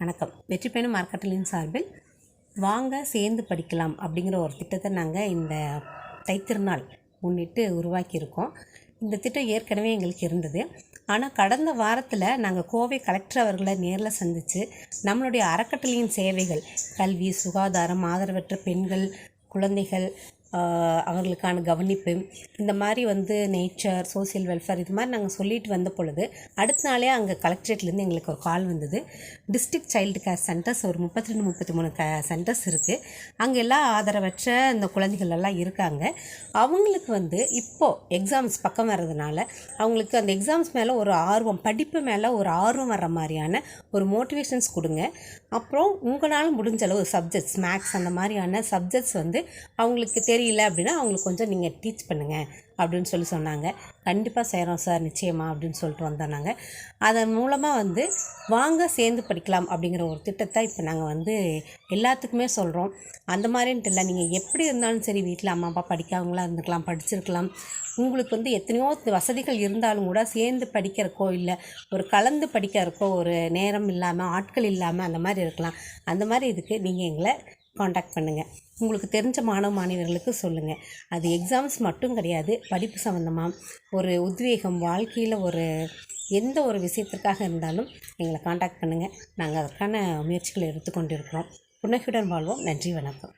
வணக்கம். வெற்றி பயணம் மார்க்கெட்டிலின் சார்பில் வாங்க சேர்ந்து படிக்கலாம் அப்படிங்கிற ஒரு திட்டத்தை நாங்கள் இந்த தைத்திருநாள் முன்னிட்டு உருவாக்கியிருக்கோம். இந்த திட்டம் ஏற்கனவே எங்களுக்கு இருந்தது. ஆனால் கடந்த வாரத்தில் நாங்கள் கோவை கலெக்டர் அவர்களை நேரில் சந்தித்து நம்மளுடைய அறக்கட்டளையின் சேவைகள் கல்வி சுகாதாரம் ஆதரவற்ற பெண்கள் குழந்தைகள் அவர்களுக்கான கவனிப்பு இந்த மாதிரி வந்து நேச்சர் சோஷியல் வெல்ஃபேர் இது மாதிரி நாங்கள் சொல்லிட்டு வந்த பொழுது அடுத்த நாளே அங்கே கலெக்டரேட்லேருந்து எங்களுக்கு ஒரு கால் வந்தது. டிஸ்ட்ரிக்ட் சைல்டு கேர் சென்டர்ஸ் ஒரு முப்பத்தி ரெண்டு முப்பத்தி மூணு க சென்டர்ஸ் இருக்குது அங்கே எல்லாம் ஆதரவற்ற இந்த குழந்தைகள் எல்லாம் இருக்காங்க. அவங்களுக்கு வந்து இப்போது எக்ஸாம்ஸ் பக்கம் வர்றதுனால அவங்களுக்கு அந்த எக்ஸாம்ஸ் மேலே ஒரு ஆர்வம் படிப்பு மேலே ஒரு ஆர்வம் வர்ற மாதிரியான ஒரு மோட்டிவேஷன்ஸ் கொடுங்க. அப்புறம் உங்களால் முடிஞ்ச அளவு சப்ஜெக்ட்ஸ் மேக்ஸ் அந்த மாதிரியான சப்ஜெக்ட்ஸ் வந்து அவங்களுக்கு தெரியல அப்படின்னா அவங்களுக்கு கொஞ்சம் நீங்கள் டீச் பண்ணுங்கள் அப்படின்னு சொல்லி சொன்னாங்க. கண்டிப்பாக செய்கிறோம் சார் நிச்சயமாக அப்படின்னு சொல்லிட்டு வந்தோம் நாங்கள் அதன் மூலமாக வந்து வாங்க சேர்ந்து படிக்கலாம் அப்படிங்கிற ஒரு திட்டத்தை இப்போ நாங்கள் வந்து எல்லாத்துக்குமே சொல்கிறோம் அந்த மாதிரின்ட்டு இல்லை நீங்கள் எப்படி இருந்தாலும் சரி வீட்டில் அம்மா அப்பா படிக்காதவங்களா இருந்துக்கலாம் படிச்சிருக்கலாம். உங்களுக்கு வந்து எத்தனையோ வசதிகள் இருந்தாலும் கூட சேர்ந்து படிக்கிறக்கோ இல்லை ஒரு கலந்து படிக்கிறக்கோ ஒரு நேரம் இல்லாமல் ஆட்கள் இல்லாமல் அந்த மாதிரி இருக்கலாம். அந்த மாதிரி இதுக்கு நீங்கள் எங்களை காண்டாக்ட் பண்ணுங்கள் உங்களுக்கு தெரிஞ்ச மாணவ மாணவர்களுக்கு சொல்லுங்கள் அது எக்ஸாம்ஸ் மட்டும் கிடையாது படிப்பு சம்மந்தமாக ஒரு உத்வேகம் வாழ்க்கையில் ஒரு எந்த ஒரு விஷயத்திற்காக இருந்தாலும் எங்களை காண்டாக்ட் பண்ணுங்கள் நாங்கள் அதற்கான முயற்சிகளை எடுத்துக்கொண்டிருக்கிறோம். புன்னகையுடன் வாழ்வோம். நன்றி வணக்கம்.